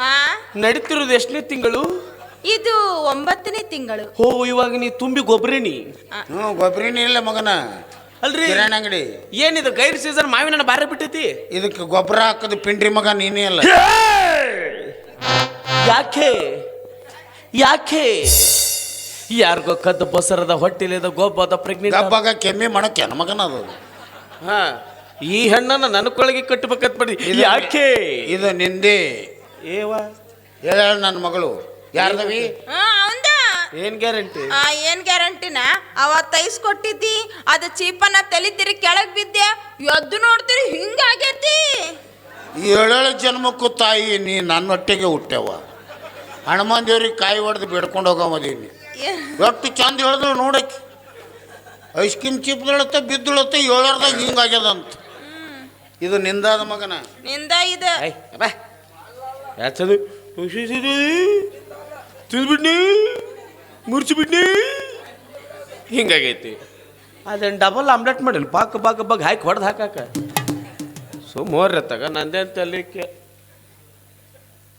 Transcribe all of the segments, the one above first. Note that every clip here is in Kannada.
ಆ? ನಡೀತಿರೋದು ಎಷ್ಟನೇ ತಿಂಗಳು? ಇದು ಒಂಬತ್ತನೇ ತಿಂಗಳು. ಹೋ ಇವಾಗ ನೀ ತುಂಬಿ ಗೊಬ್ಬರಿನಿ. ಹ್ಞೂ ಗೊಬ್ಬರಿನೇ ಇಲ್ಲ ಮಗನ. ಅಲ್ರಿ? ಕಿರಾಣಿ ಅಂಗಡಿ. ಏನಿದು ಗೈರ್ ಸೀಸನ್ ಮಾವಿನ ಹಣ್ಣು ಬಾರಿ ಬಿಟ್ಟೈತಿ? ಇದಕ್ಕೆ ಗೊಬ್ಬರ ಹಾಕೋದು ಪಿಂಡ್ರಿ ಮಗ ನೀನೇ ಅಲ್ಲ. ಯಾಕೆ? ಯಾಕೆ? ಯಾರಿಗೋ ಕದ್ದು ಬಸರದ ಹೊಟ್ಟಿಲಿದ ಗೊಬ್ಬದ ಪ್ರೆಗ್ನೆಂಟ್ ಗಬ್ಬಾಗ ಕೆಮ್ಮಿ ಮಾಡಕ್ಕೆ ಮಗನ ಅದು. ಹಾ. ಈ ಹೆಣ್ಣನ್ನು ನನಕೊಳಗೆ ಕೊಳಗೆ ಕಟ್ಟಬೇಕಂತ ಮಾಡಿ ಇದು- ಯಾಕೆ? ಇದು ನಿಂದೆ. ಏವ? ಹೇಳ ನನ್ನ ಮಗಳು. ಯಾರದವಿ ಆ, ಅವಂದ. ಏನ್ ಗ್ಯಾರಂಟಿ? ಆ, ಏನ್ ಗ್ಯಾರಂಟಿನ? ಅವತ್ತು ಐಸ್ ಕೊಟ್ಟಿದ್ದಿ ಅದು ಚೀಪನ್ನ ತೆಲಿತೀರಿ ಕೆಳಗ್ ಬಿದ್ದೆ. ಎದ್ದು ನೋಡ್ತೀರಿ ಹಿಂಗಾಗೈತಿ ಏಳೇಳು ಜನ್ಮಕ್ಕೂ ತಾಯಿ ನೀ ನನ್ನೊಟ್ಟಿಗೆ ಹುಟ್ಟ್ಯವ ಹನುಮಾನ್ ದೇವ್ರಿಗೆ ಕಾಯಿ ಹೊಡೆದು ಬೇಡ್ಕೊಂಡು ಹೋಗಮದೀನಿ ಏ- ಎಷ್ಟು ಚಂದ ಹೇಳಿದ್ರು ನೋಡಕ್ಕೆ. ಐಸ್ ಕ್ರೀಮ್ ಚಿಪ್ದಳತ್ತ ಬಿದ್ದಳತ್ತ ಏಳರ್ದಾಗ ಹಿಂಗಾಗ್ಯದಂತ. ಇದು ನಿಂದಾದ ಮಗನ. ನಿಂದ ಇದು. ಯಾಚದು? ಮುರ್ಚಿಬಿಡ್ನಿ. ಹಿಂಗಾಗೈತಿ. ಅದೇನು ಡಬಲ್ ಆಮ್ಲೆಟ್ ಮಾಡಿಲ್ಲ ಬಾಕ್ ಬಾಕ್ ಬಾಗ್ ಹಾಕಿ ಹೊಡೆದು ಹಾಕಾಕ. ಸೊ ತಗ ನಂದೇ ಅಂತ ಅಲ್ಲಿಕ್ಕೆ.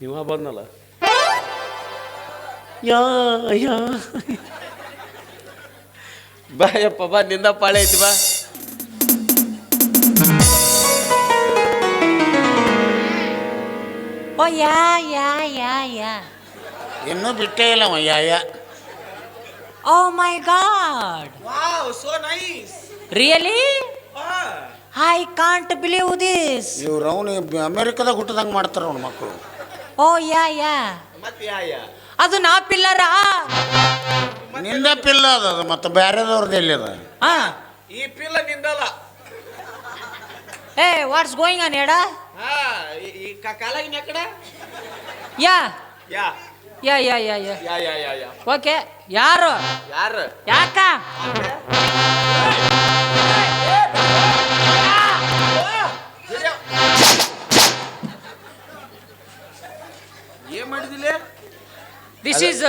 ಇವ ಬಂದಲ್ಲ. ಯಾ ಯಾ. ಬಾಯಪ್ಪ ಬಾ ನಿಂದ ಪಾಳೆ ಐತಿ ಬಾ. ಓ ಯಾ ಯಾ ಯಾ ಯಾ. ಇನ್ನೂ ಬಿಟ್ಟೇ ಇಲ್ಲ ಅವ ಯಾಯ ಓ my god. Wow so nice. Really I can't believe this ಇವ್ರು ಅವನು ಅಮೇರಿಕಾದಾಗ ಹುಟ್ಟದಂಗೆ ಮಾಡ್ತಾರ ಅವ್ನ ಮಕ್ಕಳು ಓ ಯಾ ಯಾ. ಮತ್ತೆ ಯಾ ಯಾ. ಅದು ನಾ ಪಿಲ್ಲರ. ನಿಂದ ಪಿಲ್ಲ ಅದ ಅದು ಮತ್ತೆ ಬೇರೆದವ್ರದ್ದು ಎಲ್ಲಿ ಅದ? ಈ ಪಿಲ್ಲ ನಿಂದಲ್ಲ. ಏ ವಾಟ್ಸ್ ಗೋಯಿಂಗ್ ಆನ್ ಎಡ ಯಾ. Yeah. Yeah yeah yeah yeah. Okay ಯಾರು? ಯಾರು? ಯಾಕ? ಏನ್ ಮಾಡಿದಿಲ್ಲ? This is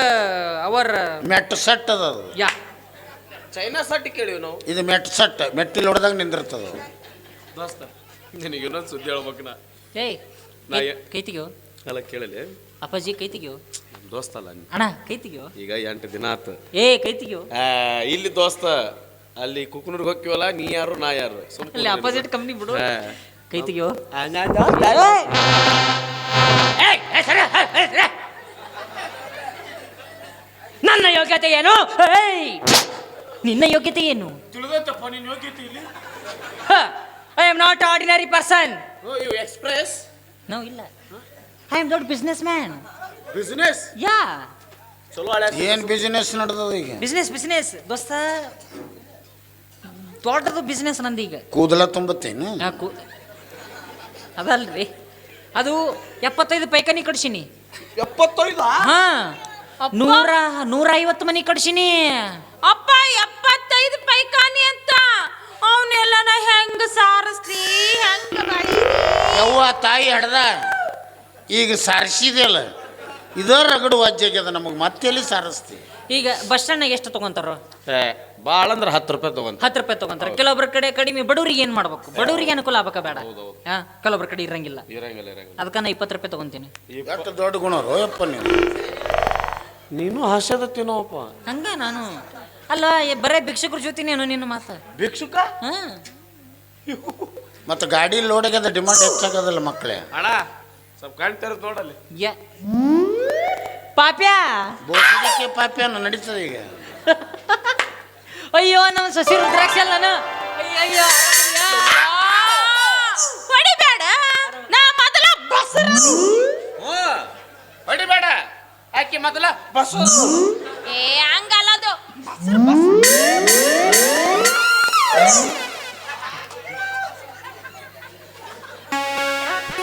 our met set ಅದ ಅದು. ಯಾ. ಚೈನಾ ಸೆಟ್ ಕೇಳಿವಿ ನಾವು. ಇದು ಮೆಟ್ ಸೆಟ್ ಮೆಟ್ಟಿಲ್ ಹೊಡೆದಾಗ ನಿಂದಿರ್ತದ. ದೋಸ್ತ. ನಿನಗೆ ಇನ್ನೊಂದು ಸುದ್ದಿ ಹೇಳ್ಬೇಕು ನಾ. ಏಯ್ ನಾ ಏ- ಕೈ ತೆಗಿಯೋ ಅಲ್ಲ ಕೇಳಲಿ. ಅಪ್ಪಾಜಿ ಕೈ ತೆಗಿಯೋ ನಮ್ ದೋಸ್ತ ಅಲ್ಲ ನೀ. ಅಣ್ಣ ಕೈ ತೆಗಿಯೋ ಈಗ ಎಂಟು ದಿನ ಆತು. ಏ ಕೈ ತೆಗಿಯೋ ಆ, ಇಲ್ಲಿ ದೋಸ್ತ ಅಲ್ಲಿ ಕುಕ್ನೂರ್ಗೆ ಹೋಗ್ತೀವಲ್ಲ ನೀ ಯಾರು ನಾ ಯಾರು? ಅಲ್ಲಿ ಅಪೋಸಿಟ್ ಕಂಪ್ನಿ ಬಿಡು. ಹಾ. ಕೈ ತೆಗಿಯೋ ನಾ ಏಯ್, ಸರಿ, ಸರಿ. ನನ್ನ ಯೋಗ್ಯತೆ ಏನು? ಏಯ್! ನಿನ್ನ ಯೋಗ್ಯತೆ ಏನು? ತಿಳಿದಂತಪ್ಪ ನಿನ್ನ ಯೋಗ್ಯತೆ ಇಲ್ಲಿ. I am not ordinary person oh you express no ಇಲ್ಲ ಐ ಆಮ್ ದೊಡ್ಡ ಬಿಸ್ನೆಸ್ ಮ್ಯಾನ್ ಬಿಸ್ನೆಸ್ ಯಾ ಚಲೋ ಹಳೆ ಏನ್ ಬಿಸಿನೆಸ್ ನಡೆದದ ಈಗ? ಬಿಸ್ನೆಸ್ ಬಿಸ್ನೆಸ್ ದೋಸ್ತ ದೊಡ್ಡದು ಬಿಸ್ನೆಸ್ ನಂದೀಗ ಕೂದಲ ತುಂಬತ್ತೇನು? ಯಾಕು ಅದಲ್ರಿ. ಅದು ಎಪ್ಪತ್ತೈದು ಪೈಕನಿ ಕಡ್ಸಿನಿ ಎಪ್ಪತ್ತೈದ? ಹಾ. ನೂರ ನೂರ ಐವತ್ತು ಮನಿ ಕಡ್ಸಿನಿ ಅಪ್ಪ ಎಪ್ಪತ್ತೈದು ಪೈಕಾನಿ ಅಂತ ಅವನ್ನೆಲ್ಲನ ಹೆಂಗ ಸಾರಸ್ತಿ ಹಂಗ ಯವ್ವ ತಾಯಿ ಹಡ್ದ. ಈಗ ಸಾರಿಸಿದೆಯಲ್ಲ ಇದ ರಗಡು ವಾಜ್ಯಾಗ್ಯದ ನಮಗೆ ಮತ್ತೆಲ್ಲಿ ಸಾರಿಸ್ತಿ? ಈಗ ಬಸ್ ಸ್ಟ್ಯಾಂಡ್ ಎಷ್ಟು ತಗೊಂತಾರ? ಭಾಳ ಅಂದ್ರೆ ಹತ್ತು ರೂಪಾಯಿ ತಗೊಂತ. ಹತ್ತು ರೂಪಾಯಿ ತಗೊಂತಾರ. ಕೆಲವೊಬ್ಬರ ಕಡೆ ಕಡಿಮೆ ಬಡವ್ರಿಗೆ ಏನು ಮಾಡ್ಬೇಕು? ಬಡವ್ರಿಗೆ ಅನುಕೂಲ ಆಗಬೇಕ ಬೇಡ. ಹಾಂ ಹಾ ಕೆಲವೊಬ್ರ ಕಡೆ ಇರಂಗಿಲ್ಲ. ಇರಂಗಿಲ್ಲ ಇರಂಗಿಲ್ಲ. ಅದಕ್ಕ ನಾ ಇಪ್ಪತ್ತು ರೂಪಾಯಿ ತಗೊಂತೀನಿ. ಎಷ್ಟು ದೊಡ್ಡ ಗುಣರು ಅಪ್ಪ ನೀನು? ನೀನು ಹಾಸ್ಯದತ್ತೇನೋಪ್ಪ ಹಂಗ ನಾನು? ಅಲ್ಲ ಏ, ಬರೇ ಭಿಕ್ಷುಕ್ರ ಜೊತೆನೇನು ನಿನ್ನ ಮಾತು? ಭಿಕ್ಷುಕ? ಹಾ. ಮತ್ತು ಗಾಡಿ ಲೋಡಾಗ್ಯದ ಡಿಮಾಂಡ್ ಹೆಚ್ಚಾಗದಲ್ಲ ಮಕ್ಕಳೇ. ಅಣ್ಣ ಸ್ವಲ್ಪ ಕಾಣ್ತಾರ ನೋಡಲ್ಲಿ. ಯ. ಪಾಪ್ಯಾ? ಬೋಸದಕ್ಕೆ ಪಾಪ್ಯನ ನಡೀತದೆ ಈಗ. ಅಯ್ಯೋ ನಮ್ಮ ಸಸಿ ರುದ್ರಾಕ್ಷ ನಾನು. ಅಯ್ಯೋ ಅಯ್ಯೋ ಹೊಡಿಬೇಡ. ನಾ ಮೊದಲ ಬಸ್ರ. ಹೊಡಿಬೇಡ. ಆಕೆ ಮೊದಲ ಬಸ್ ಏ ಹಂಗಲ್ಲದು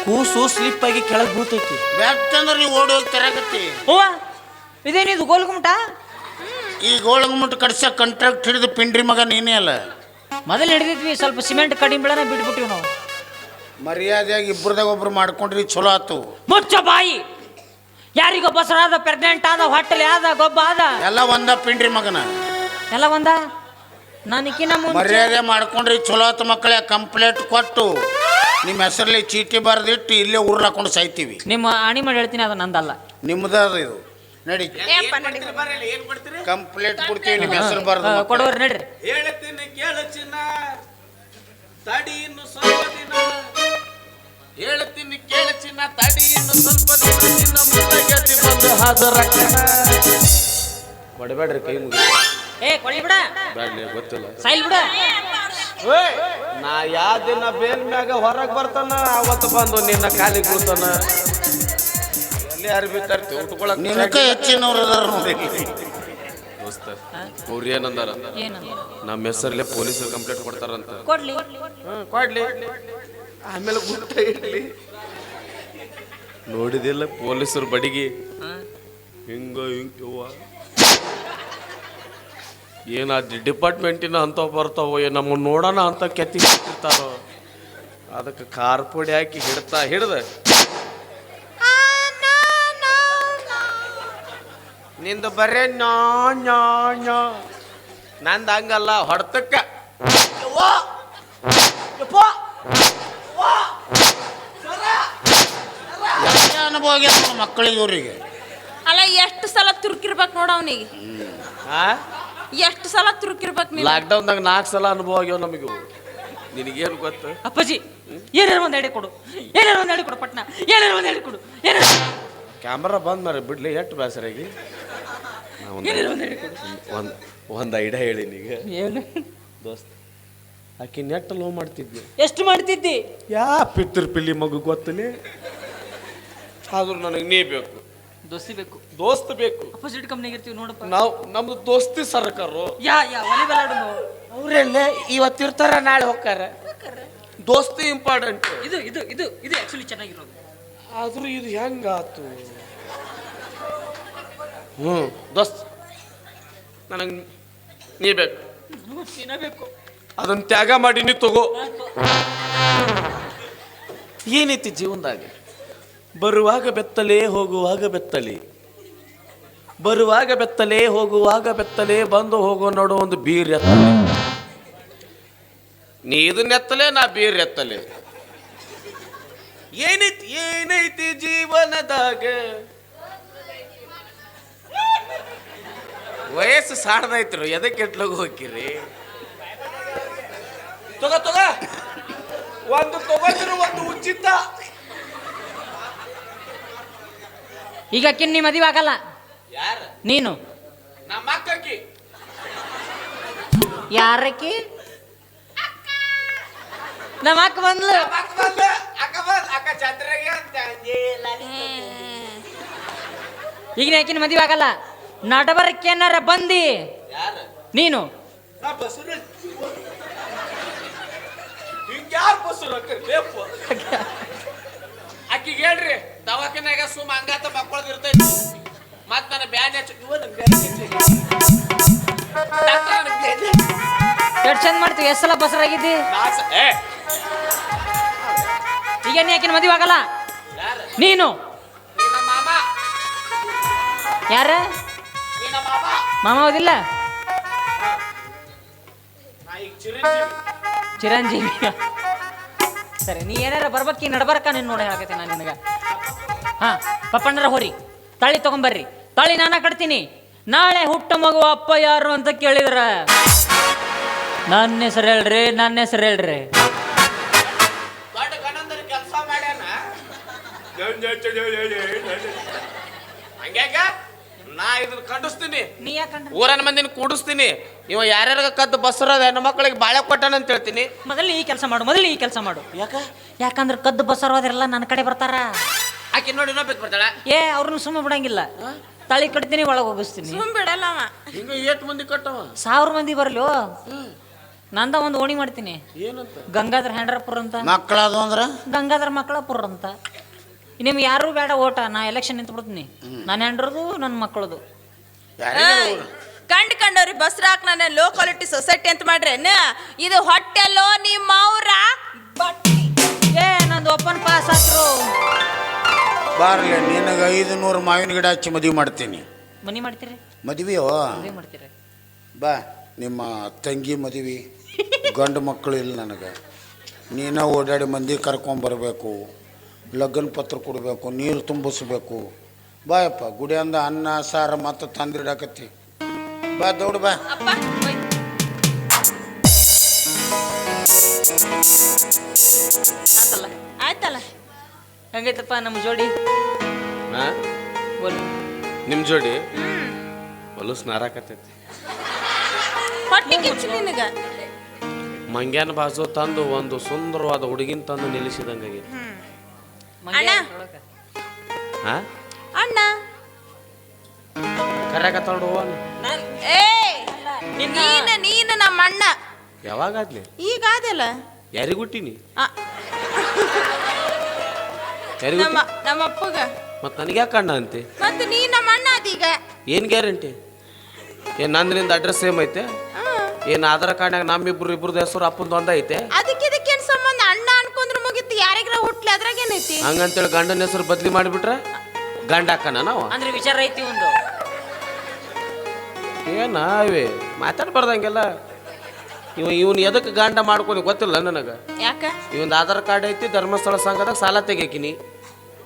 ಕೂಸು ಸ್ಲಿಪ್ ಆಗಿ ಕೆಳಗೆ ಬೀಳ್ತೈತಿ. ಬ್ಯಾಕ್ತಂದ್ರೆ ನೀವು ಓಡಿ ಹೋಗಿ ತರಗತ್ತಿ ಅವ್ವ ಇದೇನಿದು ಗೋಲ್ಗುಮಟ ಈ ಗೋಳಂಗಮುಟ್ಟು ಕಡ್ಸಕ್ಕೆ ಕಾಂಟ್ರಾಕ್ಟ್ ಹಿಡಿದು ಪಿಂಡ್ರಿ ಮಗ ನೀನೇ ಅಲ್ಲ. ಮೊದಲು ಹಿಡಿದಿದ್ವಿ ಸ್ವಲ್ಪ ಸಿಮೆಂಟ್ ಕಡಿಮೆ ಬೆಳೆನ ಬಿಟ್ಬಿಟ್ಟಿವಿ ನಾವು. ಮರ್ಯಾದೆಯಾಗಿ ಇಬ್ಬರದಾಗ ಒಬ್ರು ಮಾಡ್ಕೊಂಡ್ರಿ ಚಲೋ ಆತು. ಮುಚ್ಚ ಬಾಯಿ! ಯಾರಿಗ ಬಸರಾದ ಪ್ರೆಗ್ನೆಂಟ್ ಆದ ಹೊಟ್ಟಲೆ ಆದ ಗೊಬ್ಬ ಆದ? ಎಲ್ಲ ಒಂದ ಪಿಂಡ್ರಿ ಮಗನ. ಎಲ್ಲ ಒಂದ? ನನಗಿನ ಮರ್ಯಾದೆ ಮಾಡ್ಕೊಂಡ್ರಿ ಚಲೋ ಆತ ಮಕ್ಕಳೇ ಕಂಪ್ಲೇಂಟ್ ಕೊಟ್ಟು. ನಿಮ್ಮ ಹೆಸರಲ್ಲಿ ಚೀಟಿ ಬರೆದಿಟ್ಟು ಇಲ್ಲೇ ಊರ್ ಹಾಕೊಂಡು ಸಾಯ್ತೀವಿ. ನಿಮ್ಮ ಆಣಿ ಮಾಡಿ ಹೇಳ್ತೀನಿ ಅದು ನಂದಲ್ಲ. ನಿಮ್ಮದ ಇದು. ನಡಿ. ಕಂಪ್ಲೇಂಟ್ ಕೊಡ್ತೀವಿ ನಿಮ್ಮ ಹೆಸರು ಬರೆದು ಕೊಡೋರು ನಡ್ರಿ. ಹೇಳ್ತೀನಿ ಕೇಳು ಚಿನ್ನ. ತಡಿ ಇನ್ನು ಸ್ವಲ್ಪ ದಿನ. ಹೇಳ್ತೀನಿ ಕೇಳು ಚಿನ್ನ. ತಡಿ ಇನ್ನು ಸ್ವಲ್ಪ ದಿನ ನಿನ್ನ ಮುತ್ತಗೆತ್ತಿ ಬಂದು ಹಾಜರ. ಕೊಡಬೇಡ್ರಿ ಕೈ ಮುಗಿ ಏ ಕೊಡಿ ಬಿಡ. ಬ್ಯಾಡ್ಲಿ ಗೊತ್ತಿಲ್ಲ. ಸೈಲ್ ಬಿಡ. ನಾ ಯಾವ ದಿನ ಬೇನ್ ಮ್ಯಾಗ ಹೊರಗೆ ಬರ್ತಾನ ಅವತ್ತು ಬಂದು ನಿನ್ನ ಕಾಲಿಗೆ ಬೀಳ್ತಾನ? ಎಲ್ಲಿ ಅರ್ಬಿ ತರ್ತಿ ಉಟ್ಕೊಳಕ್ ನಿನಕ ಹೆಚ್ಚಿನವ್ರು ಅದಾರ ನೋಡಿ. ದೋಸ್ತ ಅವ್ರು ಏನಂದಾರ? ಏನಂದ ನಮ್ಮ ಹೆಸರಲ್ಲೇ ಪೊಲೀಸರು ಕಂಪ್ಲೇಂಟ್ ಕೊಡ್ತಾರಂತ. ಕೊಡ್ಲಿ. ಹ್ಮ್, ಕೊಡ್ಲಿ. ಆಮೇಲೆ ಗುಟ್ಟ ಇರ್ಲಿ ನೋಡಿದಿಲ್ಲ ಪೊಲೀಸರು ಬಡಿಗಿ? ಹಿಂಗ ಹಿಂಗ ಯವ್ವ. ಏನ ಡಿಪಾರ್ಟ್ಮೆಂಟಿನ ಅಂತ ಬರ್ತಾವೋ ಏ ನಮ್ಮನ್ನು ನೋಡೋಣ ಅಂತ ಕೆತ್ತಿ ಇರ್ತಾರೋ ಅದಕ್ಕೆ ಖಾರ ಪುಡಿ ಹಾಕಿ ಹಿಡ್ತಾ ಹಿಡ್ದ. ನಿಂದು ಬರೇ ನಾ ನಾ ನಾ ನಂದು ಹಂಗಲ್ಲ ಹೊಡ್ತಕ್ಕ. ಅನುಭವ ಮಕ್ಕಳಿಗೆ ಇವರಿಗೆ ಅಲ್ಲ ಎಷ್ಟು ಸಲ ತುರ್ಕಿರ್ಬೇಕು ನೋಡ ಅವನಿಗೆ. ಆ? ಎಷ್ಟು ಸಲ ತುರುಕಿರ್ಬೇಕು ನೀನು? ಲಾಕ್ಡೌನ್ದಾಗ ನಾಲ್ಕು ಸಲ ಅನುಭವ ಆಗ್ಯಾವ ನಮಗೆ. ನಿನಗೇನು ಗೊತ್ತು? ಅಪ್ಪಾಜಿ ಏನೇನು ಒಂದು ಎಡೆ ಕೊಡು. ಏನೇನು ಒಂದು ಎಡೆ ಕೊಡು ಪಟ್ನಾ. ಏನೇನು ಒಂದು ಎಡೆ ಕೊಡು. ಏನಾರು ಕ್ಯಾಮ್ರಾ ಬಂದ್ ಮಾರಿ ಬಿಡ್ಲಿ ಎಷ್ಟು ಬೇಸರಾಗಿ ಏನಾರು ಒಂದು ಎಡೆ ಕೊಡು. ಒಂದು ಒಂದು ಐಡಿಯಾ ಹೇಳಿ ನೀವು ಏನು? ದೋಸ್ತ ಆಕಿ ನೆಟ್ ಲೋ ಮಾಡ್ತಿದ್ದೆ ಎಷ್ಟು ಮಾಡ್ತಿದ್ದಿ? ಯಾ ಪಿತ್ರ ಪಿಲ್ಲಿ ಮಗು ಗೊತ್ತಲಿ? ಆದ್ರೂ ನನಗೆ ನೀ ಬೇಕು. ದೋಸ್ತಿ ಬೇಕು. ದೋಸ್ತ್ ಬೇಕು. ಅಪೋಸಿಟ್ ಕಂಪ್ನಿಗೆ ಇರ್ತೀವಿ ನೋಡಪ್ಪ. ನಾವು ನಮ್ದು ದೋಸ್ತಿ ಸರ್ಕಾರು ಯಾ ಯಾ ವಾಲಿಬಾಲ್ ಆಡೋನು ಇವತ್ತು ಇವತ್ತಿರ್ತಾರ ನಾಳೆ ಹೋಗ್ತಾರೆ. ದೋಸ್ತಿ ಇಂಪಾರ್ಟೆಂಟ್ ಇದು ಇದು ಇದು ಇದು ಆಕ್ಚುಲಿ ಚೆನ್ನಾಗಿರೋದು. ಆದ್ರೂ ಇದು ಹೆಂಗಾತು? ಹ್ಞೂ ದೋಸ್ತ್. ನನಗೆ ನೀ ಬೇಕು. ತಿನ್ನಬೇಕು ಅದನ್ನ ತ್ಯಾಗ ಮಾಡಿ ನೀ ತಗೋ. ಏನೈತಿ ಜೀವನದಾಗ? ಬರುವಾಗ ಬೆತ್ತಲೆ ಹೋಗುವಾಗ ಬೆತ್ತಲೆ. ಬರುವಾಗ ಬೆತ್ತಲೆ ಹೋಗುವಾಗ ಬೆತ್ತಲೆ ಬಂದು ಹೋಗೋ ನೋಡು ಒಂದು ಬೀರ್ ಎತ್ತಲೆ. ನೀ ಇದನ್ನ ಎತ್ತಲೆ, ನಾ ಬೀರ್ ಎತ್ತಲೆ. ಏನೈತಿ ಏನೈತಿ ಜೀವನದಾಗ? ವಯಸ್ಸು ಸಾಡ್ದೈತ್ರು ಎದಕ್ಕೆ ಎಟ್ಲಾಗ ಹೋಗಿರಿ ತಗೋ ತಗೋ. ಒಂದು ತಗೋತಿರು ಒಂದು ಉಚಿತ ಈಗ ಕಿನ್ನಿ ಮದುವೆ ಆಗಲ್ಲ. ಯಾರ? ನೀನು. ನಮ್ಮ ಅಕ್ಕಿ ಯಾರಕ್ಕಿ ನಮ್ಮ ಅಕ್ಕ ಬಂದ್ಲು. ಅಕ್ಕ ಬಂದ ಅಕ್ಕ ಬಂದ ಅಕ್ಕ ಚಂದ್ರಗೆ ಅಂತ ಈಗ ಯಾಕಿನ ಮದುವೆ ಆಗಲ್ಲ. ನಡಬರಕ್ಕೆ ಏನಾರ ಬಂದಿ. ಯಾರು? ನೀನು. ನಾ ಬಸರು. ಹಿಂಗ ಯಾರು ಬಸರು ಹೇಳ್ರಿ. ದವಾಖಾನ್ಯಾಗ ಸುಮ್ಮ ಹಂಗಾತ ಮಕ್ಕಳದ್ ಇರ್ತೈತಿ. ಮತ್ ನನ್ನ ಬ್ಯಾನ್. ಎಷ್ಟು ಚಂದ ಮಾಡ್ತೀವಿ? ಎಷ್ಟು ಸಲ ಬಸರಾಗಿದ್ದಿ? ಈಗ ನೀ ಆಕಿನ ಮದುವೆ ಆಗಲ್ಲ? ನೀನು? ಯಾರ? ಮಾಮ. ಹೌದಿಲ್ಲ? ಚಿರಂಜೀವಿ. ಸರಿ ನೀ ಏನಾರ ಬರ್ಬೇಕಿ ನಡ್ಬರ್ಕ ನೀನು ನೋಡಿ ಹೇಳಕತ್ತೀನಿ ನಾನು ನಿನಗೆ. ಹಾಂ ಪಪ್ಪಣ್ಣರ ಹೋರಿ. ತಾಳಿ ತಗೊಂಬರ್ರಿ. ತಾಳಿ ನಾನ ಕಟ್ತೀನಿ. ನಾಳೆ ಹುಟ್ಟ ಮಗು ಅಪ್ಪ ಯಾರು ಅಂತ ಕೇಳಿದ್ರ. ನನ್ನ ಹೆಸರು ಹೇಳ್ರಿ ನನ್ನ ಹೆಸರು ಹೇಳ್ರಿ. ಕೆಲಸ ಮಾಡ್ಯಾನ ಹಂಗ್ಯಾಕ? ನಾ ಇದನ್ನ ಖಂಡಿಸ್ತೀನಿ. ನೀ ಯಾಕಂದ್ರೆ ಊರನ್ನ ಮಂದಿನ ಕೂಡಿಸ್ತೀನಿ. ಇವ ಯಾರ್ಯಾರ ಕದ್ದು ಬಸ್ರದ ಹೆಣ್ಣು ಮಕ್ಕಳಿಗೆ ಬಾಳೆ ಕೊಟ್ಟಾನ ಅಂತ ಹೇಳ್ತೀನಿ. ಮೊದಲು ಈ ಕೆಲಸ ಮಾಡು ಮೊದಲು ಈ ಕೆಲಸ ಮಾಡು. ಯಾಕ? ಯಾಕಂದ್ರೆ ಕದ್ದು ಬಸರೋದ್ರೆಲ್ಲ ನನ್ನ ಕಡೆ ಬರ್ತಾರ. ಆಕಿ ನೋಡಿ ಇನ್ನೊಬ್ಬ ಬರ್ತಾಳ. ಏ ಅವ್ರನ್ನ ಸುಮ್ಮ ಬಿಡಂಗಿಲ್ಲ. ತಳಿ ಕಟ್ತೀನಿ ಒಳಗೆ ಹೋಗಿಸ್ತೀನಿ. ಸುಮ್ ಬಿಡಲ್ಲ ಅವ. ಹಿಂಗ ಏಟ್ ಮಂದಿ ಕಟ್ಟವ? ಸಾವಿರ ಮಂದಿ ಬರ್ಲಿ? ನಂದ ಒಂದು ಓಣಿ ಮಾಡ್ತೀನಿ. ಏನಂತ? ಗಂಗಾಧರ ಹ್ಯಾಂಡ್ರಪುರ ಅಂತ. ಮಕ್ಕಳದು ಅಂದ್ರೆ? ಗಂಗಾಧರ ಮಕ್ಕಳಪುರ ಅಂತ. ನಿಮ್ಗೆ ಯಾರು ಬೇಡ ಓಟ ನಾ ಎಲೆಕ್ಷನ್ ನಿಂತು ಬಿಡ್ತೀನಿ. ನಾನು ಹೆಂಡ್ರದು ನನ್ನ ಮಕ್ಕಳದು ಕಂಡ್ ಕಂಡವ್ರಿ ಬಸ್ರಾಕ್ ನಾನು ಲೋ ಕ್ವಾಲಿಟಿ ಸೊಸೈಟಿ ಅಂತ ಮಾಡ್ರೆ ಇದು ಹೊಟ್ಟೆಲ್ಲೋ ನಿಮ್ಮ ಅವ್ರ ಬಟ್ಟಿ. ಏ ನಂದು ಓಪನ್ ಪಾಸ್ ಹಾಕ್ರು. ಬಾರ್ಲಿ ನಿನಗೆ ಐದು ನೂರು ಮಾವಿನ ಗಿಡ ಹಚ್ಚಿ ಮದುವೆ ಮಾಡ್ತೀನಿ. ಮನಿ ಮಾಡ್ತೀರಿ? ಮದುವೆಯೋ ಮದುವೆ ಮಾಡ್ತೀರಿ. ಬಾ ನಿಮ್ಮ ತಂಗಿ ಮದುವೆ ಗಂಡು ಮಕ್ಕಳು ಇಲ್ಲ ನನಗೆ. ನೀನ ಓಡಾಡಿ ಮಂದಿ ಕರ್ಕೊಂಬರ್ಬೇಕು ಲಗ್ನ ಪತ್ರ ಕೊಡಬೇಕು ನೀರು ತುಂಬಿಸ್ಬೇಕು. ಬಾಯಪ್ಪ ಅಂದ ಅನ್ನ ಸಾರ ಮತ್ತು ತಂದಿಡಕತ್ತಿ. ಬಾ ದೌಡ್ ಬಾ. ಅಪ್ಪ ಒಯ್. ಆತಲ್ಲ ಆಯ್ತಲ್ಲ ಹೆಂಗೈತಪ್ಪ ನಮ್ಮ ಜೋಡಿ? ಹಾ? ಒಲ್- ನಿಮ್ಮ ಜೋಡಿ? ಹೊಲಸು ನಾರಾಕತ್ತೈತಿ ಹೊಟ್ಟೆ ಕಿಚ್ಚು ನಿನಗ? ಮಂಗ್ಯಾನ ಬಾಜು ತಂದು ಒಂದು ಸುಂದರವಾದ ಹುಡುಗಿನ ತಂದು ನಿಲ್ಲಿಸಿದಂಗಾಗಿ ಅಣ್ಣ. ಹಾ? ಅಣ್ಣ? ಕರ್ಯಾಕತ್ತಾಳು ಏ ನೀನು ನೀನು ನಮ್ಮ ಅಣ್ಣ ಯಾವಾಗಾದ್ಲಿ ಈಗ ಆದಲ್ಲ ಯಾರಿಗುಟ್ಟಿನಿ ಆ, ಯಾರಿಗುಟ್ಟಿ ನಮ್ಮ ನಮ್ಮ ಅಪ್ಪಗ ಮತ್ತೆ ನನಗೆ ಯಾಕೆ ಅಣ್ಣ ಅಂತೆ? ಮತ್ತೆ ನೀ ನಮ್ಮ ಅಣ್ಣ ಅದೀಗ ಏನು ಗ್ಯಾರಂಟಿ? ಏನು ನಂದ್ರಿಂದ ನಿಂದು ಅಡ್ರೆಸ್ ಸೇಮ್ ಐತೆ. ಏನು ಆಧಾರ್ ಕಾರ್ಡ್ನಾಗ ನಮ್ಮಿಬ್ರು ಇಬ್ರದ್ದು ಹೆಸರು ಅಪ್ಪಂದು ಒಂದ ಐತೆ? ಅದಕ್ಕೆ ಇದಕ್ಕೇನ್ ಸಂಬಂಧ? ಅಣ್ಣ ಅನ್ಕೊಂಡ್ರೆ ಮುಗಿತು. ಯಾರಿಗಾರ ಹುಟ್ಲಿ ಅದ್ರಾಗೇನೈತಿ ಹಂಗಂತೇಳಿ ಗಂಡನ ಹೆಸರು ಬದ್ಲಿ ಮಾಡಿಬಿಟ್ರೆ ಗಂಡ ಹಾಕಣ ನಾವು? ಅಂದ್ರೆ ವಿಚಾರ ಐತಿ ಒಂದು. ಏನಾವೆ ಮಾತಾಡ್ಬಾರ್ದಂಗೆಲ್ಲ. ಇವ ಇವನ್ ಎದಕ್ಕೆ ಗಂಡ ಮಾಡ್ಕೊಂಡು ಗೊತ್ತಿಲ್ಲ ನನಗೆ. ಯಾಕ? ಇವನ್ ಆಧಾರ್ ಕಾರ್ಡ್ ಐತಿ ಧರ್ಮಸ್ಥಳ ಸಂಘದಾಗ ಸಾಲ ತೆಗಿಯಕಿನಿ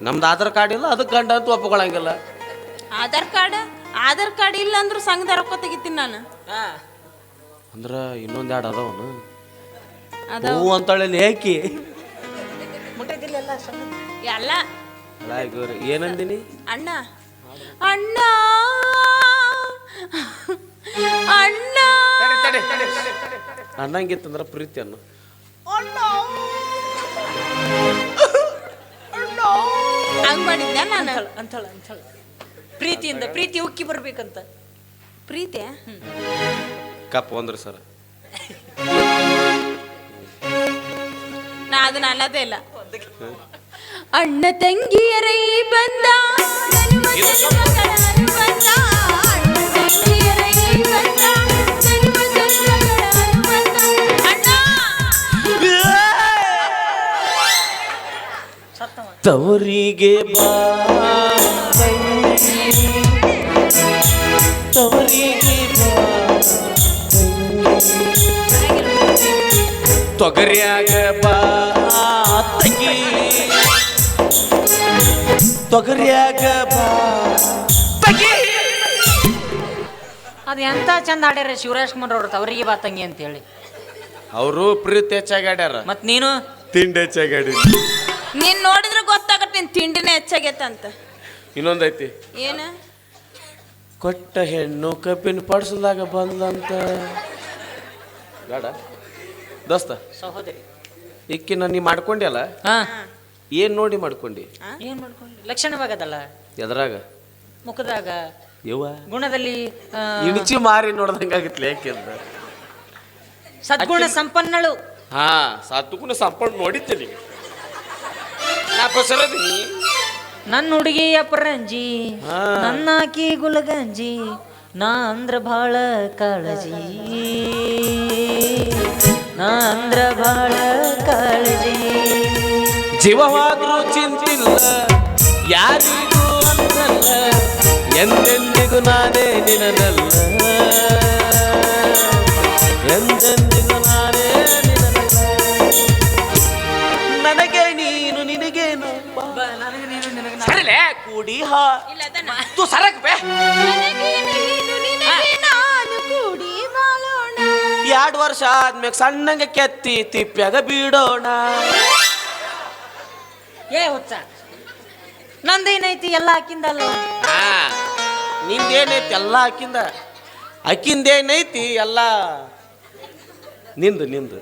ನಮ್ದು ಆಧಾರ್ ಕಾರ್ಡ್ ಇಲ್ಲ ಅದಕ್ಕೆ ಗಂಡ ಅಂತ ಒಪ್ಪಿಕೊಳ್ಳಂಗಿಲ್ಲ ಆಧಾರ್ ಕಾರ್ಡ್? ಆಧಾರ್ ಕಾರ್ಡ್ ಇಲ್ಲ ಅಂದ್ರೆ ಸಂಘದ ರೊಕ್ಕ ತೆಗಿತೀನಿ ನಾನು. ಅಂದ್ರೆ ಇನ್ನೊಂದು ಎರಡು ಅದಾವನು ಅದ ಹೂ ಅಂತಾಳೆ ಏಕಿ. ಎಲ್ಲ. ಏನಂದಿನಿ? ಅಣ್ಣ. ಅಣ್ಣ. ಅಣ್ಣ. ಅಣ್ಣಂಗಿತ್ತಂದ್ರ ಪ್ರೀತಿ ಅನ್ನು ಅಣ್ಣ. ಹಂಗ್ ಮಾಡಿದ್ದೆ ನಾನು? ಅಂತಳ ಅಂತಳ ಪ್ರೀತಿಯಿಂದ ಪ್ರೀತಿ ಉಕ್ಕಿ ಬರ್ಬೇಕಂತ. ಪ್ರೀತಿ ಕಪ್ ಒಂದ್ರಿ ಸರ್. ನಾ ಅದನ್ನ ಅನ್ನೋದೇ ಇಲ್ಲ. ಅಣ್ಣ ತಂಗಿಯರ ಈ ಬಂದ ಬಂದ ತವರಿಗೆ ಬಾ. ತಂಗಿ. ತವರಿಗೆ ಬಾ. ತಂಗಿ. ತೊಗರಿಯಾಗ ಬಾ. ತಂಗಿ. ತೊಗರ್ಯಾಗ ಬಾ. ತಂಗಿ. ಅದು ಎಂತ ಚಂದ ಆಡ್ಯಾರ ಶಿವರಾಜ್ ಕುಮಾರ್ ಅವರು ತವರಿಗೆ ಬಾ ತಂಗಿ ಅಂತೇಳಿ. ಅವರು ಪ್ರೀತಿ ಆಡ್ಯಾರ ಮತ್ ನೀನು? ತಿಂಡಿ ಆಡಿದ್ರು ನೀನ್ ನೋಡಿದ್ರೆ ತಿಂಡಿನೇ ಹೆಚ್ಚಾಗೈತಂತ. ಅಂತ ಇನ್ನೊಂದೈತಿ. ಏನ? ಕೊಟ್ಟ ಹೆಣ್ಣು ಕಬ್ಬಿನ ಪಡಿಸಿದಾಗ ಬಂದಂತ. ಬೇಡ. ದೋಸ್ತ ಸಹೋದರಿ. ಇಕ್ಕಿನ ನೀ ಮಾಡ್ಕೊಂಡ್ಯಲ್ಲ ಹಾ. ಏನ್ ನೋಡಿ ಮಾಡ್ಕೊಂಡಿ? ಏನ್ ಮಾಡ್ಕೊಂಡಿ? ಲಕ್ಷಣವಾಗದಲ್ಲ? ಎದ್ರಾಗ? ಮುಖದಾಗ? ಯವ್ವ? ಗುಣದಲ್ಲಿ ಆ, ಇಣಚಿ ಮಾರಿ ನೋಡ್ದಂಗಾಗಿತ್ಲೆ ಯಾಕೆ ಅಂತ. ಸದ್ಗುಣ ಸಂಪನ್ನಳು. ಹಾ ಸತ್ಗುಣ ಸಂಪೂರ್ಣ ನೋಡಿದ್ದೆ ನಾ ನನ್ನ ಹುಡುಗಿಯ ಅಪರಂಜಿ ನನ್ನ ಆಕಿ ಗುಲಗಂಜಿ ನಾ ಅಂದ್ರ ಭಾಳ ಕಾಳಜಿ. ನಾ ಅಂದ್ರ ಭಾಳ ಕಾಳಜಿ. ಜೀವವಾದ್ರೂ ಚಿಂತಿಲ್ಲ ಯಾರಿಗೂ ಅಂತಲ್ಲ ಎಂದೆಂದಿಗೂ ನಾನೇ ನಿನನಲ್ಲ. ಎಂದೆಂದಿಗೂ ನಾನೇ ಕೂಡಿ ಹಾ ತು ಸರಕ್ ಬೇ. ಎರಡು ವರ್ಷ ಆದ್ಮೇಲೆ ಸಣ್ಣಗೆ ಕೆತ್ತಿ ತಿಪ್ಪ್ಯಾಗ ಬಿಡೋಣ. ಏ ಹುಚ್ಚ. ನಂದೇನೈತಿ ಎಲ್ಲ ಹಾಕಿಂದಲ್ಲ ನಿಂದೇನೈತಿ ಎಲ್ಲ ಹಾಕಿಂದ ಅಕ್ಕಿಂದೇನೈತಿ ಎಲ್ಲ? ನಿಂದು ನಿಂದು.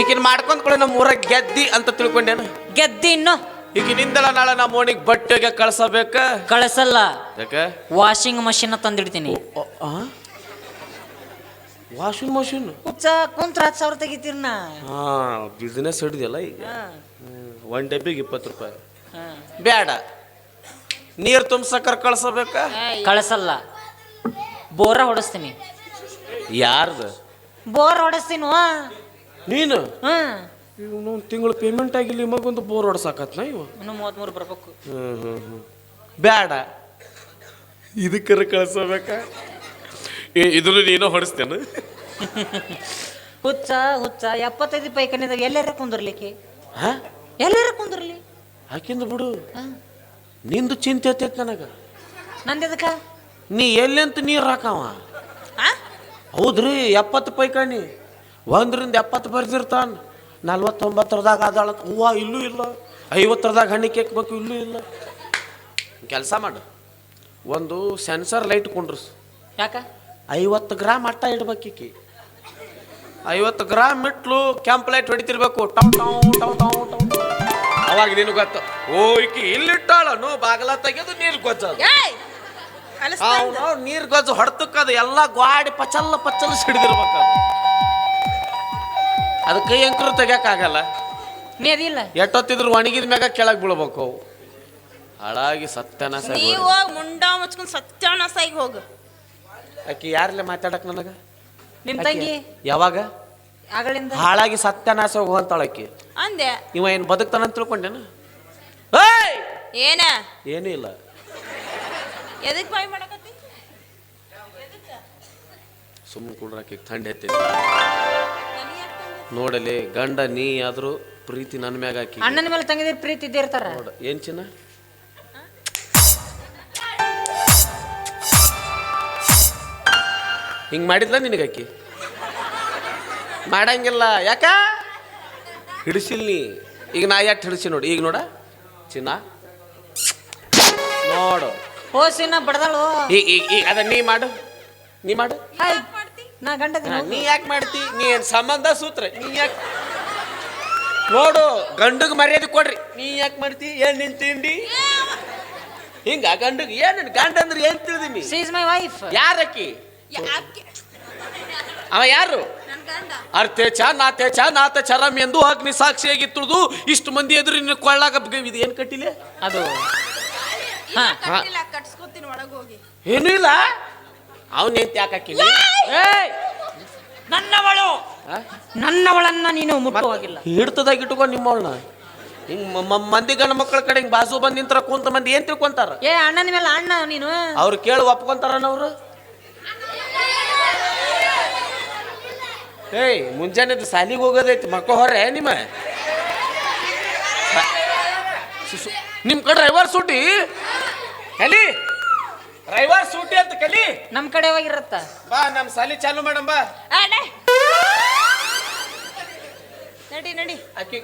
ಈಕಿನ ಮಾಡ್ಕೊಂಡ್ಕೊಳ್ಳಿ ಮಾಡ್ಕೊಂಡ್ ಕೂಡ ನಮ್ಮ ಊರಾಗ ಗೆದ್ದಿ ಅಂತ ತಿಳ್ಕೊಂಡೇನು? ಗೆದ್ದಿ ಇನ್ನು. ಈಗ ನಿಂದಲ ನಾಳೆ ನಮ್ಮ ಓಣಿಗೆ ಬಟ್ಟೆಗೆ ಕಳ್ಸಬೇಕ? ಕಳಿಸಲ್ಲ. ಯಾಕ? ವಾಷಿಂಗ್ ಮಷಿನ್ ತಂದಿಡ್ತೀನಿ. ವಾಷಿಂಗ್ ಮಷಿನ್ ಹುಚ್ಚ ಕುಂತ್ರ ಹತ್ತು ಸಾವಿರ ತೆಗಿತೀರಿ ನಾ. ಹಾ ಬಿಸ್ನೆಸ್ ಹಿಡಿದಿಲ್ಲ ಈಗ. ಒನ್ ಡಬ್ಬಿಗೆ ಇಪ್ಪತ್ತು ರೂಪಾಯಿ. ಹಾ. ಬೇಡ ನೀರು ತುಂಬಸಕ್ಕಾರ ಕಳ್ಸಬೇಕ? ಕಳಿಸಲ್ಲ. ಬೋರ ಹೊಡಿಸ್ತೀನಿ. ಯಾರ್ದು? ಬೋರ್ ಹೊಡಿಸ್ತೀನಿ ನೀನು? ಹ್ಮ್ ಈಗ ಒಂದು ತಿಂಗಳು ಪೇಮೆಂಟ್ ಆಗಿಲ್ಲ ಮಗೊಂದು ಬೋರ್ ಹೊಡ್ಸಾಕತ್ನ ಇವ? ಇನ್ನು ಮೂವತ್ಮೂರು ಬರ್ಬೇಕು. ಬೇಡ ಇದಕ್ಕರ ಕಳ್ಸಬೇಕ? ಇದ್ರು ನೀನು ಹೊಡಿಸ್ತೇನೆ? ಹುಚ್ಚ ಹುಚ್ಚ. ಎಪ್ಪತ್ತೈದು ಪೈಕನಿದಾಗ ಎಲ್ಲಾರ ಕುಂದಿರ್ಲಿಕ್ಕೆ? ಹಾ? ಎಲ್ಲಾರ ಕುಂದಿರ್ಲಿ? ಹಾಕಿಂದು ಬಿಡು. ನಿಂದು ಚಿಂತೆ ಐತೈತಿ ನನಗ. ನಂದೆದಕ್ಕ? ನೀ ಎಲ್ಲೆಂತ ನೀರು ಹಾಕವ? ಆ? ಹೌದ್ರಿ ಎಪ್ಪತ್ತು ಪೈಕಾಣಿ ಒಂದರಿಂದ ಎಪ್ಪತ್ತು ಬರ್ದಿರ್ತಾನ. ನಲ್ವತ್ತೊಂಬತ್ತರದಾಗ ಅದಾಳ ಹೂವ ಇಲ್ಲೂ ಇಲ್ಲ. ಐವತ್ತರದಾಗ ಹಣ್ಣಿ ಕೇಕ್ಬೇಕು ಇಲ್ಲೂ ಇಲ್ಲ. ಕೆಲಸ ಮಾಡು. ಒಂದು ಸೆನ್ಸರ್ ಲೈಟ್ ಕೊಂಡ್ರಸ್ ಯಾಕ? ಐವತ್ತು ಗ್ರಾಮ್ ಅಟ್ಟ ಇಡ್ಬೇಕೀಕಿ. ಐವತ್ತು ಗ್ರಾಮ್ ಇಟ್ಲು ಕೆಂಪ್ ಲೈಟ್ ಹೊಡಿತಿರ್ಬೇಕು. ಟೌ ಟೌ ಟೌ ಟೌ ಟೌ ಅವಾಗ ನಿನಗೆ ಗೊತ್ತು. ಓ ಈಕಿ ಇಲ್ಲಿಟ್ಟಾಳನು ಬಾಗಲ ತೆಗೆದು ನೀರು ಗೊಜ್ಜದು ಇದ್ದ. ನೀರು ಗೊಜ್ಜು ಹೊಡ್ತಕ್ಕದು ಎಲ್ಲ ಗ್ವಾಡಿ ಪಚಲ್ಲ ಪಚಲ್ಲ ಸಿಡಿದಿರ್ಬೇಕು ಅದಕ್ಕೆ ಕೈ ಅಂಕರು ತೆಗಿಯಕ್ಕಾಗಲ್ಲ ನೀ ಅದಿಲ್ಲ. ಎಟ್ಟೊತ್ತಿದ್ರು ಒಣಗಿದ ಮ್ಯಾಗ ಕೆಳಗೆ ಬೀಳ್ಬೇಕು ಅವು. ಹಾಳಾಗಿ ಸತ್ಯನಾಶ ನೀವ್ ಹೋಗ್ ಮುಂಡ ಮುಚ್ಕೊಂಡ್ ಸತ್ಯಾನಾಸಾಗಿ ಹೋಗು. ಆಕಿ ಯಾರಲ್ಲೇ ಮಾತಾಡಕ್ ನನಗ? ನಿಮ್ ತಂಗಿ? ಯಾವಾಗ? ಆಗಳಿಂದ ಹಾಳಾಗಿ ಸತ್ಯನಾಶ ಹೋಗಂತಾಳಕ್ಕಿ ಅಂದೆ. ಇವ ಏನು ಬದುಕ್ತಾನಂತ ತಿಳ್ಕೊಂಡೇನ? ಏಯ್! ಏನ? ಏನೂ ಇಲ್ಲ. ಎದಕ್ ಬಾಯ್ ಮಾಡಕತ್ತಿ? ಸುಮ್ಮನೆ ಕುಡ್ರಾಕಿ ಥಂಡಿ ಎತ್ತೈತಿ ನೋಡಲಿ ಗಂಡ ನೀ ಆದರೂ ಪ್ರೀತಿ ನನ್ನ ಮ್ಯಾಗ ಹಾಕಿ. ಅಣ್ಣನ ಮೇಲೆ ತಂಗಿದ್ರೆ ಪ್ರೀತಿ ಇದ್ದೇ ಇರ್ತಾರ? ನೋಡ ಏನ್ ಚಿನ್ನ? ಹಿಂಗ್ ಮಾಡಿದ್ಲ ನಿನಗಾಕಿ ಮಾಡಂಗಿಲ್ಲ. ಯಾಕ? ಹಿಡಿಸಿಲ್ ನೀ. ಈಗ ನಾ ಯಾಕೆ ಹಿಡಿಸಿ ನೋಡಿ ಈಗ ನೋಡ. ಚಿನ್ನ. ನೋಡು. ಹೋಸಿನ ಬಡದಳು. ಈಗ ಈಗ ಈಗ ಅದ ನೀ ಮಾಡು. ನೀ ಮಾಡು. ಹಾಯ್. ನಾ ಗಂಡ ನೀ ಯಾಕೆ ಮಾಡ್ತಿ? ನೀ ಏನ್ ಸಂಬಂಧ ಸೂತ್ರ? ನೀ ಯಾಕೆ ನೋಡು ಗಂಡಗ್ ಮರ್ಯಾದೆ ಕೊಡ್ರಿ. ನೀ ಯಾಕೆ ಮಾಡ್ತಿ? ಏನ್ ನಿನ್ ತಿಂಡಿ. ಹಿಂಗ ಗಂಡಗ್ ಏನ್ ಗಂಡ ಅಂದ್ರೆ ಏನ್ ತಿಳಿದೀನಿ ಸಿ ಇಸ್ ಮೈ ವೈಫ್ ಯಾರಕ್ಕಿ? ಯಾಕೆ ಅವ ಯಾರು? ಅರ್ಥೇಚ ನಾತೇಚ ನಾತ ಚರಂ ಎಂದು ಅಗ್ನಿ ಸಾಕ್ಷಿಯಾಗಿ ತುಳಿದು ಇಷ್ಟು ಮಂದಿ ಎದುರು ನಿನ್ನ ಕೊಳ್ಳಾಗ ಇದು ಏನ್ ಕಟ್ಟಿಲೆ? ಅದು. ಇಲ್ಲ ಕಟ್ಟಿಲ್ಲ ಕಟ್ಸ್ಕೊತೀನಿ ಒಳಗ್ ಹೋಗಿ. ಏನೂ ಇಲ್ಲ? ಅವನ್ ಎಂತ ಯಾಕೆ ಹಾಕಿಲ್ಲ ಏಯ್! ನನ್ನವಳು. ನನ್ನವಳನ್ನ ನೀನು ಮುಟ್ಟುವಾಗಿಲ್ಲ ಹಿಡ್ತದಾಗ ಇಟ್ಕೊಂಡು ನಿಮ್ಮವಳನ್ನ? ಹಿಂಗ್ ಮ- ಮಂದಿ ಗಂಡ ಮಕ್ಕಳ ಕಡೆ ಹಿಂಗ್ ಬಾಜು ಬಂದ್ ನಿಂತರ ಕುಂತ ಮಂದಿ ಏನ್ ತಿಳ್ಕೊಂತಾರ? ಏ ಅಣ್ಣನ ಮೇಲೆ ಅಣ್ಣ ನೀನು? ಅವ್ರು ಕೇಳಿ ಒಪ್ಕೊಂತಾರ ಅವರು? ಏಯ್ ಮುಂಜಾನೆ ಸಾಲಿಗೆ ಹೋಗೋದೈತಿ ಮಕ್ಕಳು ಹೊರೆ ನಿಮ್ಮ? ಸು- ಸು- ನಿಮ್ ಕಡೆ ಡ್ರೈವರ್ ಸೂಟಿ? ಕಲಿ ರೈವಾರ್ ಸೂಟಿ ಅಂತ ಕಲಿ. ನಮ್ ಕಡೆ ಹೋಗಿರತ್ತ ಬಾ ನಮ್ ಸಾಲಿ ಚಾಲು ಮಾಡಮ್ ಬಾ. ನಡಿ. ನಡಿ ಆಕಿ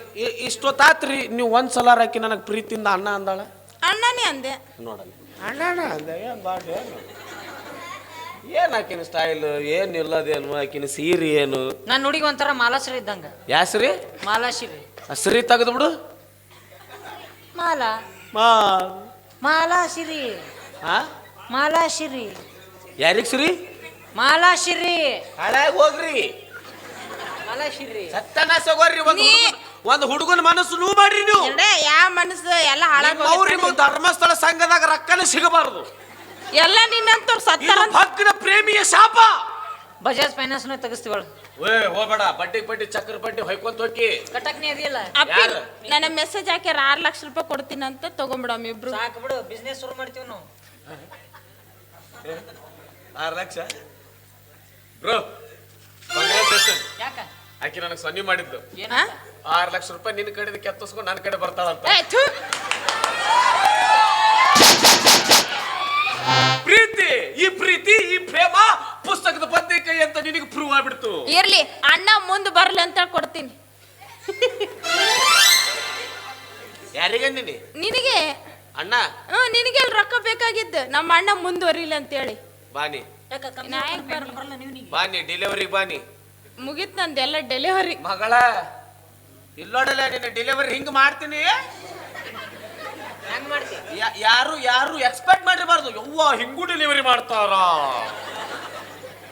ಇಷ್ಟೊತ್ತಾತ್ರಿ ನೀವು ಒಂದ್ ಸಲ ಹಾಕಿ ನನಗೆ ಪ್ರೀತಿಯಿಂದ ಅಣ್ಣ ಅಂದಾಳ? ಅಣ್ಣನೇ ಅಂದೆ. ನೋಡಲ್ಲ ಅಣ್ಣ ಅಂದೆ ಏನ್ ಬಾಡ್ರಿ ಏನು ಏನ್ ಆಕಿನ ಸ್ಟೈಲ್ ಏನ್ ಇಲ್ಲದೇನು ಆಕಿನ ಸೀರೆ ಏನು? ನನ್ನ ಹುಡುಗಿ ಒಂಥರ ಮಾಲಾಶ್ರೀ ಇದ್ದಂಗ. ಯಾಸ್ರಿ? ಮಾಲಾಶ್ರೀ. ಹಸ್ರಿ ತೆಗೆದು ಬಿಡು. ಮಾಲಾ. ಮಾ. ಮಾಲಾಶ್ರೀ. ಹಾ ಮಾಲಾಶ್ರೀ. ಯಾರಿಗ್ ಸುರಿ? ಮಾಲಾಶ್ರೀ. ಹಾಳಾಗಿ ಹೋಗ್ರಿ. ಮಾಲಾಶ್ರೀ. ಸತ್ತನ ಹೋಗ್ರಿ ಒಂದ್ ಒಂದು ಹುಡುಗನ್- ಮನಸ್ಸು ನೂ ಮಾಡ್ರಿ ನೀವು. ಯಾವ ಮನಸ್ಸು ಎಲ್ಲ ಹಾಳಾಗಿ ಅವ್ರಿ ಧರ್ಮಸ್ಥಳ ಸಂಘದಾಗ ರೊಕ್ಕನೇ ಸಿಗಬಾರ್ದು. ಎಲ್ಲ ನಿನ್ನಂತವ್ರು ಸತ್ತರ ಭಕ್ತನ ಪ್ರೇಮಿಯ ಶಾಪ. ಬಜಾಜ್ ಫೈನಾನ್ಸ್ನ ತೆಗಿಸ್ತೀವಳು. ಏ ಹೋಗಬೇಡ. ಬಡ್ಡಿ ಬಡ್ಡಿ ಚಕ್ರ ಬಡ್ಡಿ ಹೊಯ್ಕೊಂತ ಹೋಗಿ. ಕಟಕ್ನಿ ಅದಿಲ್ಲ ಅಪ್ಪಿ ಯಾರು? ನನ್ನ ಮೆಸೇಜ್ ಹಾಕ್ಯಾರ ಆರ್ ಲಕ್ಷ ರೂಪಾಯಿ ಕೊಡ್ತೀನಿ ಅಂತ ತಗೊಂಬಿಡಮ್ ಇಬ್ರು. ಸಾಕು ಬಿಡು ಬಿಸ್ನೆಸ್ ಶುರು ಮಾಡ್ತೀವಿ ನಾವು. ಆರು ಲಕ್ಷ? ಬ್ರೋ ಕಂಗ್ರಾಚುಲೇಷನ್ ಯಾಕ? ಆಕಿ ನನಗೆ ಸನ್ನಿ ಮಾಡಿದ್ದು. ಏನ ಹಾ? ಆರು ಲಕ್ಷ ರೂಪಾಯಿ ನಿನ್ನ ಕಡೆ ಕೆತ್ತಿಸ್ಕೊಂಡು ನನ್ನ ಕಡೆ ಬರ್ತಾಳಂತ. ಏ, ಥು. ಪ್ರೀತಿ ಈ ಪ್ರೀತಿ ಈ ಪ್ರೇಮ ಪುಸ್ತಕದ ಬದ್ನೆಕಾಯಿ ಅಂತ ನಿನಗೆ ಪ್ರೂವ್ ಆಗ್ಬಿಡ್ತು. ಇರ್ಲಿ ಅಣ್ಣ ಮುಂದ್ ಬರ್ಲಿ ಅಂತ ಕೊಡ್ತೀನಿ. ಯಾರಿಗೆ ನಿನಗೆ? ಅಣ್ಣ. ಹ್ಮ್ ನಿನಗೆ ರೊಕ್ಕ ಬೇಕಾಗಿದ್ದು. ನಮ್ಮ ಅಣ್ಣ ಮುಂದುವರಿಲಿ ಅಂತೇಳಿ. ಬಾನಿ ಬಾನಿ ಡೆಲಿವರಿ ಬಾನಿ ಮುಗಿತ್ ನಂದೆಲ್ಲ ಡೆಲಿವರಿ ಮಗಳ ಇಲ್ಲೋಡಲ್ಲ ನಿನ್ನ ಡೆಲಿವರಿ ಹಿಂಗ್ ಮಾಡ್ತೀನಿ? ಯಾ- ಯಾರು ಯಾರು ಎಕ್ಸ್ಪೆಕ್ಟ್ ಮಾಡಿರಬಾರ್ದು. ಯವ್ವ ಹಿಂಗೂ ಡೆಲಿವರಿ ಮಾಡ್ತಾರ?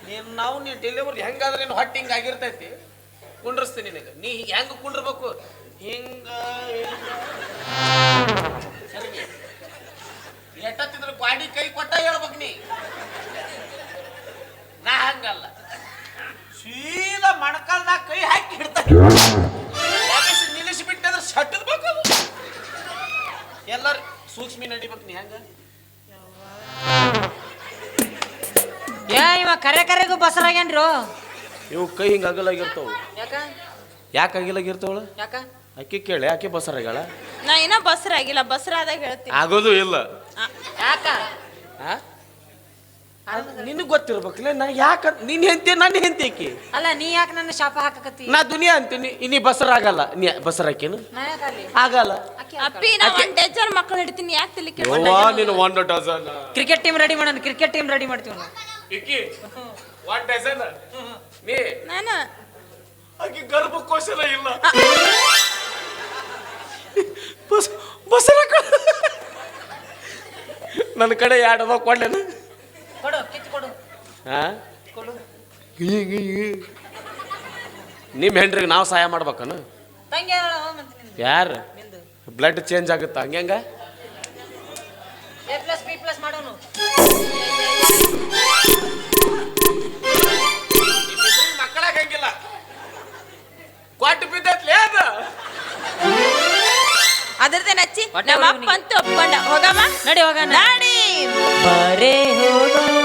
ನೀನ್ ನಾವು ನೀ ಡೆಲಿವರಿ ಹೆಂಗಾದ್ರೆ ನೀನು ಹೊಟ್ಟೆ ಹಿಂಗ ಆಗಿರ್ತೈತಿ. ಕುಂಡ್ರಸ್ತೀನಿ ನಿನಗೆ. ನೀ ಹೆಂಗ್ ಕುಂಡ್ರಬೇಕು? ಹಿಂಗ. ಸರಿಗೆ ಎಟ್ಟತ್ತಿದ್ರು ಗ್ವಾಡಿ ಕೈ ಕೊಟ್ಟ ಹೇಳ್ಬೇಕು ನೀ. ನಾ ಹಂಗಲ್ಲ. ಸೀದಾ ಮಣಕಾಲ್ದಾಗ ಕೈ ಹಾಕಿ ಹಿಡ್ತಾನೆ ನಿಲ್ಲಿಸಿಬಿಟ್ಟೆ ಅಂದ್ರೆ ಸಟ್ಟದ್ಬೇಕು ಅದು. ಎಲ್ಲರೂ ಸೂಕ್ಷ್ಮಿ ನಡಿಬೇಕು ನೀ ಹಂಗ? ಏ ಇವ ಕರೆ ಕರೆಗೂ ಬಸರಾಗೇನ್ರು ಇವು ಕೈ ಹಿಂಗೆ ಅಗಲಾಗಿರ್ತಾವ. ಯಾಕ? ಯಾಕೆ ಅಗಲಾಗಿರ್ತಾವಳ? ಯಾಕ? ಅಕ್ಕಿ ಕೇಳಿ ಯಾಕೆ ಬಸರಾಗಳ ನಾ ಇನ್ನ ಬಸರಾ ಆದಾಗ ಹೇಳ್ತೀನಿ. ಆಗೋದು ಇಲ್ಲ. ಯಾಕ? ನಿನಗೆ ಗೊತ್ತಿರ್ಬೇಕಲ್ಲ ನಾ ಯಾಕ ನಿನ್ ಹೆಂತಿ ನನ್ನ ಹೆಂತಿ ಆಕಿ? ಅಲ್ಲ ನೀ ಯಾಕೆ ನನ್ನ ಶಾಪ ಹಾಕಕತ್ತಿ? ನಾ ದುನಿಯಾ ಅಂತೀನಿ ಇನ್ನಿ ಬಸರಾಗಲ್ಲ ನೀ ಬಸರಾಕೇನು ಹಾಕಿನ? ಆಗಲ್ಲ. ಅಪ್ಪಿ ನಾ ಒಂದ್ ಡಜನ್ ಮಕ್ಕಳು ಹಿಡ್ತೀನಿ ಯಾಕೆ ಯವ್ವಾ ನೀನು one dozen cricket team ready ಮಾಡೋಣ ಕ್ರಿಕೆಟ್ ಟೀಮ್ ರೆಡಿ ಮಾಡ್ತೀವಿ ನಾವು. ಇಕ್ಕಿ ಒನ್ ಡಜನ್ ನೀ. ನಾನು? ಆಕಿ ಗರ್ಭಕೋಶನ ಇಲ್ಲ. ಬಸ್ ಬಸರಾಕ ನನ್ನ ಕಡೆ ಎರಡು ಅದಾವ ಕೊಡ್ಲೇನು ಕೊಡು ಕಿತ್ತು ಕೊಡು. ಹಾ ಕೊಡು. ನಿಮ್ಮ ಹೆಂಡ್ರಿಗೆ ನಾವು ಸಹಾಯ ಮಾಡ್ಬೇಕನು? ತಂಗಿ. ಯಾರು? ಬ್ಲಡ್ ಚೇಂಜ್ ಆಗುತ್ತಾ? ಹಂಗೆ ಎ ಪ್ಲಸ್ ಬಿ ಪ್ಲಸ್ ಮಾಡೋನು. ನಮ್ಮ. ಅಪ್ಪ ಅಂತೂ ಒಪ್ಕೊಂಡ. ಹೋಗಮ್ಮ. ನಡಿ ಹೋಗೋಣ. ನಾಡಿ. ಬರೇ ಹೋಗೋಣ.